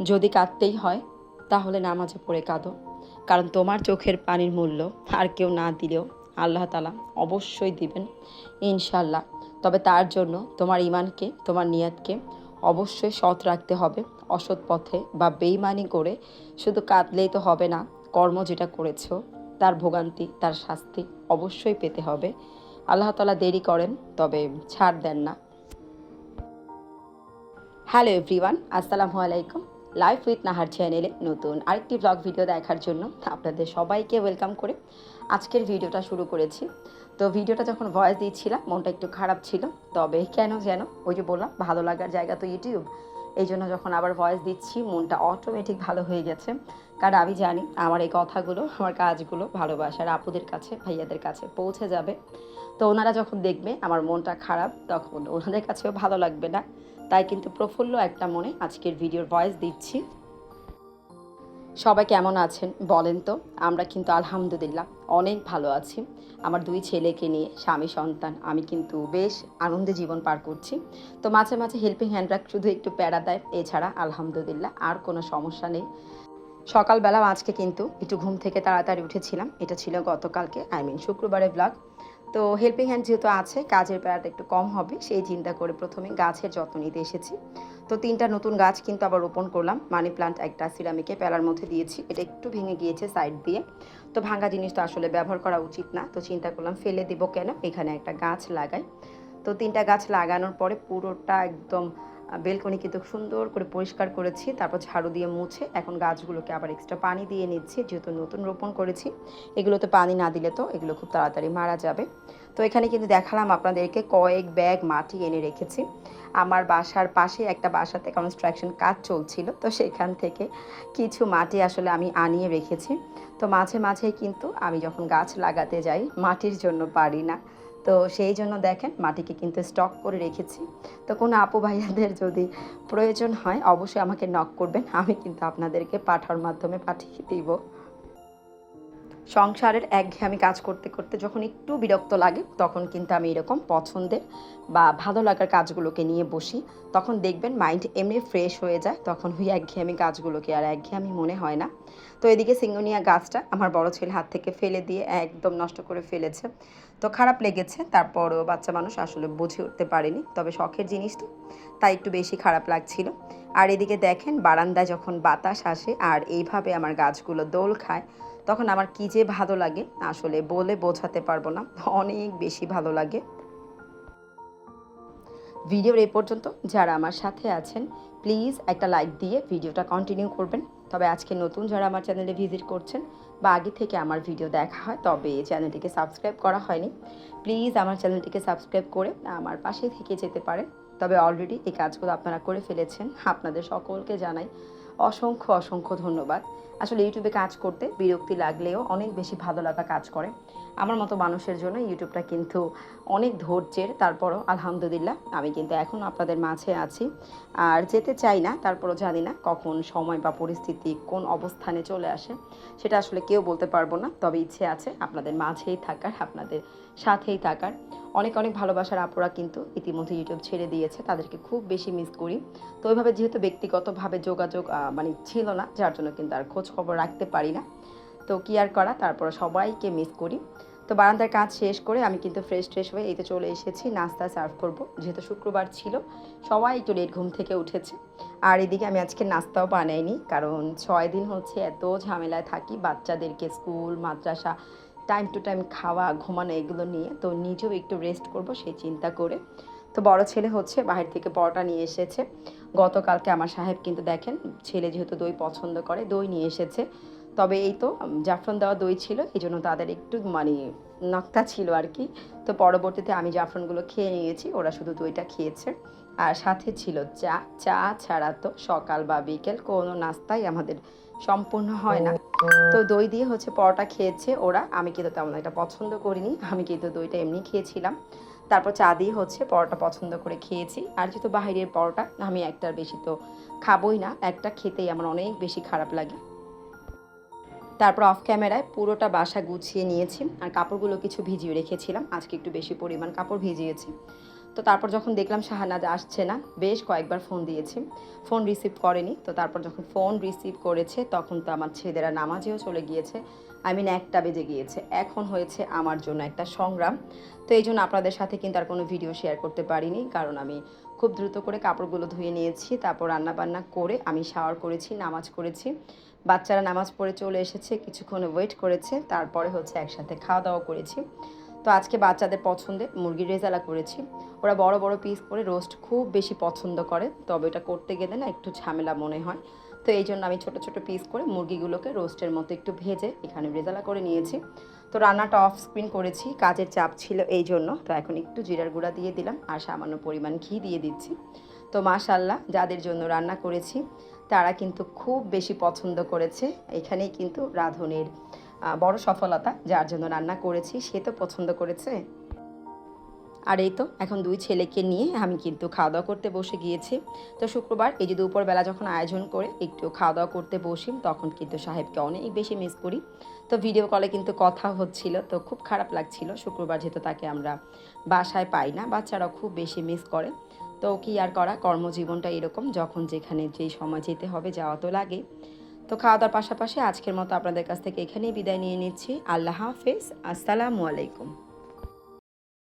যদি কাঁদতেই হয়, তাহলে নামাজে পড়ে কাঁদো। কারণ তোমার চোখের পানির মূল্য আর কেউ না দিলেও আল্লাহ তালা অবশ্যই দিবেন ইনশাল্লাহ তবে তার জন্য তোমার ইমানকে তোমার নিয়াতকে অবশ্যই সৎ রাখতে হবে, অসৎ পথে বা বেইমানি করে শুধু কাঁদলেই তো হবে না, কর্ম যেটা করেছ, তার ভোগান্তি, তার শাস্তি অবশ্যই পেতে হবে। আল্লাহ তালা দেরি করেন, তবে ছাড় দেন না। হ্যালো এভরিওয়ান আসসালামু আলাইকুম। লাইফ উইথ নাহার চ্যানেলে নতুন আরেকটি ব্লগ ভিডিও দেখার জন্য আপনাদের সবাইকে ওয়েলকাম করে আজকের ভিডিওটা শুরু করেছি। তো ভিডিওটা যখন ভয়েস দিচ্ছিলাম, মনটা একটু খারাপ ছিল, তবে কেন যেন ওই যে বললাম, ভালো লাগার জায়গা তো ইউটিউব এই জন্য যখন আবার ভয়েস দিচ্ছি, মনটা অটোমেটিক ভালো হয়ে গেছে। কারণ আমি জানি আমার এই কথাগুলো, আমার কাজগুলো ভালোবাসার আপুদের কাছে, ভাইয়াদের কাছে পৌঁছে যাবে। তো ওনারা যখন দেখবে আমার মনটা খারাপ, তখন ওনাদের কাছেও ভালো লাগবে না। তাই কিন্তু প্রফুল্ল একটা মনে আজকের ভিডিওর ভয়েস দিচ্ছি। সবাই কেমন আছেন বলেন তো? আমরা কিন্তু আলহামদুলিল্লাহ অনেক ভালো আছি। আমার দুই ছেলেকে নিয়ে, স্বামী, সন্তান, আমি কিন্তু বেশ আনন্দে জীবন পার করছি। তো মাঝে মাঝে হেল্পিং হ্যান্ডরা শুধু একটু প্যারা দেয়, এছাড়া আলহামদুলিল্লাহ আর কোনো সমস্যা নেই। সকালবেলা আজকে কিন্তু একটু ঘুম থেকে তাড়াতাড়ি উঠেছিলাম। এটা ছিল গতকালকে আই মিন শুক্রবারের ব্লগ তো হেল্পিং হ্যান্ড যেহেতু আছে, কাজের বেড়াটা একটু কম হবে, সেই চিন্তা করে প্রথমে গাছের যত্ন নিতে এসেছি। তো তিনটা নতুন গাছ কিন্তু আবার রোপণ করলাম মানি প্লান্ট একটা সিরামিকে পেলার মধ্যে দিয়েছি, এটা একটু ভেঙে গিয়েছে সাইড দিয়ে। তো ভাঙা জিনিস তো আসলে ব্যবহার করা উচিত না, তো চিন্তা করলাম ফেলে দেবো কেন? এখানে একটা গাছ লাগাই। তো তিনটা গাছ লাগানোর পরে পুরোটা একদম বেলকনি কিন্তু সুন্দর করে পরিষ্কার করেছি, তারপর ঝাড়ু দিয়ে মুছে এখন গাছগুলোকে আবার এক্সট্রা পানি দিয়ে নিচ্ছি, যেহেতু নতুন রোপণ করেছি। এগুলোতে পানি না দিলে তো এগুলো খুব তাড়াতাড়ি মারা যাবে। তো এখানে কিন্তু দেখালাম আপনাদেরকে কয়েক ব্যাগ মাটি এনে রেখেছি। আমার বাসার পাশে একটা বাসাতে কনস্ট্রাকশন কাজ চলছিল, তো সেখান থেকে কিছু মাটি আসলে আমি আনিয়ে রেখেছি। তো মাঝে মাঝে কিন্তু আমি যখন গাছ লাগাতে যাই, মাটির জন্য পারি না। তো সেই জন্য দেখেন মাটিকে কিন্তু স্টক করে রেখেছি। তো কোনো আপু ভাইয়াদের যদি প্রয়োজন হয়, অবশ্যই আমাকে নক করবেন, আমি কিন্তু আপনাদেরকে পাঠার মাধ্যমে পাঠিয়ে দিব। সংসারের একঘেয়েমি কাজ করতে করতে যখন একটু বিরক্ত লাগে, তখন কিন্তু আমি এরকম পছন্দের বা ভালো লাগার কাজগুলোকে নিয়ে বসি। তখন দেখবেন মাইন্ড এমনি ফ্রেশ হয়ে যায়, তখন ওই একঘেয়েমি কাজগুলোকে, আর একঘেয়েমি মনে হয় না। তো এদিকে সিঙ্গনিয়া গাছটা আমার বড় ছেলে হাত থেকে ফেলে দিয়ে একদম নষ্ট করে ফেলেছে। তো খারাপ লেগেছে, তারপরও বাচ্চা মানুষ আসলে বুঝে উঠতে পারেনি। তবে শখের জিনিস তো, তাই একটু বেশি খারাপ লাগছিল। আর এদিকে দেখেন বারান্দায় যখন বাতাস আসে, আর এইভাবে আমার গাছগুলো দোল খায় তখন আমার কী যে ভালো লাগে আসলে বলে বোঝাতে পারব না। অনেক বেশি ভালো লাগে। ভিডিওর এই পর্যন্ত যারা আমার সাথে আছেন, প্লিজ একটা লাইক দিয়ে ভিডিওটা কন্টিনিউ করবেন। তবে আজকে নতুন যারা আমার চ্যানেলে ভিজিট করছেন বা আগে থেকে আমার ভিডিও দেখা হয়, তবে চ্যানেলটিকে সাবস্ক্রাইব করা হয়নি। প্লিজ আমার চ্যানেলটিকে সাবস্ক্রাইব করে আমার পাশে থেকে যেতে পারেন। তবে অলরেডি এই কাজগুলো আপনারা করে ফেলেছেন। আপনাদের সকলকে জানাই অসংখ্য অসংখ্য ধন্যবাদ। আসলে ইউটিউবে কাজ করতে বিরক্তি লাগলেও অনেক বেশি ভালো লাগা কাজ করে। আমার মতো মানুষের জন্য ইউটিউবটা কিন্তু অনেক ধৈর্যের। তারপরও আলহামদুলিল্লাহ, আমি কিন্তু এখন আপনাদের মাঝে আছি। আর যেতে চাই না, তারপরও জানি না কখন সময় বা পরিস্থিতি কোন অবস্থানে চলে আসে, সেটা আসলে কেউ বলতে পারব না। তবে ইচ্ছে আছে আপনাদের মাঝেই থাকার, আপনাদের সাথেই থাকার। অনেক অনেক ভালোবাসার আপুরা কিন্তু ইতিমধ্যে ইউটিউব ছেড়ে দিয়েছে, তাদেরকে খুব বেশি মিস করি। তো ওইভাবে যেহেতু ব্যক্তিগতভাবে যোগাযোগ মানে ছিল না, যার জন্য কিন্তু আর খোঁজ খবর রাখতে পারি না। তো কি আর করা তারপরে সবাইকে মিস করি। তো বারান্দার কাজ শেষ করে আমি কিন্তু ফ্রেশ ট্রেশ হয়ে এই তো চলে এসেছি, নাস্তা সার্ভ করব। যেহেতু শুক্রবার ছিল, সবাই একটু লেট ঘুম থেকে উঠেছে। আর এদিকে আমি আজকে নাস্তাও বানাইনি, কারণ ছয় দিন হচ্ছে এত ঝামেলায় থাকি, বাচ্চাদেরকে স্কুল, মাদ্রাসা টাইম টু টাইম খাওয়া, ঘুমানো এগুলো নিয়ে। তো নিজেও একটু রেস্ট করব, সেই চিন্তা করে। তো বড় ছেলে হচ্ছে, বাহির থেকে পরোটা নিয়ে এসেছে। গতকালকে আমার সাহেব কিন্তু দেখেন, ছেলে যেহেতু দই পছন্দ করে, দই নিয়ে এসেছে। তবে এই তো জাফরান দেওয়া দই ছিল এই জন্য তাদের একটু মানে নক্তা ছিল আর কি। তো পরবর্তীতে আমি জাফরানগুলো খেয়ে নিয়েছি ওরা শুধু দইটা খেয়েছে। আর সাথে ছিল চা চা ছাড়া তো সকাল বা বিকেল কোনো নাস্তাই আমাদের সম্পূর্ণ হয় না। তো দই দিয়ে হচ্ছে পরোটা খেয়েছে ওরা আমি কিন্তু তেমন একটা পছন্দ করিনি আমি কিন্তু দইটা এমনি খেয়েছিলাম। তারপর চা দিয়ে হচ্ছে পরোটা পছন্দ করে খেয়েছি। আর যেহেতু বাইরের পরোটা আমি একটার বেশি তো খাবই না একটা খেতেই আমার অনেক বেশি খারাপ লাগে। তারপর অফ ক্যামেরায় পুরোটা বাসা গুছিয়ে নিয়েছি আর কাপড়গুলো কিছু ভিজিয়ে রেখেছিলাম। আজকে একটু বেশি পরিমাণ কাপড় ভিজিয়েছি। তো তারপর যখন দেখলাম শাহানাজ আসছে না, বেশ কয়েকবার ফোন দিয়েছি। ফোন রিসিভ করেনি, তো তারপর যখন ফোন রিসিভ করেছে, তখন তো আমার ছেলেরা নামাজেও চলে গিয়েছে। আই মিন একটা বেজে গিয়েছে। এখন হয়েছে আমার জন্য একটা সংগ্রাম। তো এই জন্য আপনাদের সাথে কিন্তু আর কোনো ভিডিও শেয়ার করতে পারিনি, কারণ আমি খুব দ্রুত করে কাপড়গুলো ধুয়ে নিয়েছি, তারপর রান্না বান্না করে আমি শাওয়ার করেছি, নামাজ করেছি। বাচ্চারা নামাজ পড়ে চলে এসেছে, কিছুক্ষণ ওয়েট করেছে, তারপরে হচ্ছে একসাথে খাওয়া দাওয়া করেছি। তো আজকে বাচ্চাদের পছন্দে মুরগির রেজালা করেছি। ওরা বড় বড় পিস করে রোস্ট খুব বেশি পছন্দ করে, তবে এটা করতে গেলে না একটু ঝামেলা মনে হয়। তো এই জন্য আমি ছোট ছোট পিস করে মুরগিগুলোকে রোস্টের মতো একটু ভেজে এখানে রেজালা করে নিয়েছি। তো রান্নাটা অফ স্ক্রিন করেছি, কাজের চাপ ছিল এই জন্য। তো এখন একটু জিরার গুঁড়া দিয়ে দিলাম আর সামান্য পরিমাণ ঘি দিয়ে দিচ্ছি। তো মাশাল্লাহ যাদের জন্য রান্না করেছি তারা কিন্তু খুব বেশি পছন্দ করেছে এখানেই কিন্তু রাঁধুনের বড় সফলতা যার জন্য রান্না করেছি, সে তো পছন্দ করেছে। আর এই তো, এখন দুই ছেলেকে নিয়ে আমি কিন্তু খাওয়া দাওয়া করতে বসে গিয়েছি। তো শুক্রবার এই যে দুপুরবেলা যখন আয়োজন করে একটু খাওয়া দাওয়া করতে বসি, তখন কিন্তু সাহেবকে অনেক বেশি মিস করি। তো ভিডিও কলে কিন্তু কথা হচ্ছিল, তো খুব খারাপ লাগছিল। শুক্রবার যেহেতু তাকে আমরা বাসায় পাই না, বাচ্চারাও খুব বেশি মিস করে। তো কি আর করা? কর্মজীবনটা এরকম, যখন যেখানে যেই সময় যেতে হবে যাওয়া তো লাগে। তো খাওয়া দাওয়ার পাশাপাশি আজকের মতো আপনাদের কাছ থেকে এখানেই বিদায় নিয়ে নিচ্ছি। আল্লাহ হাফেজ। আসসালামু আলাইকুম।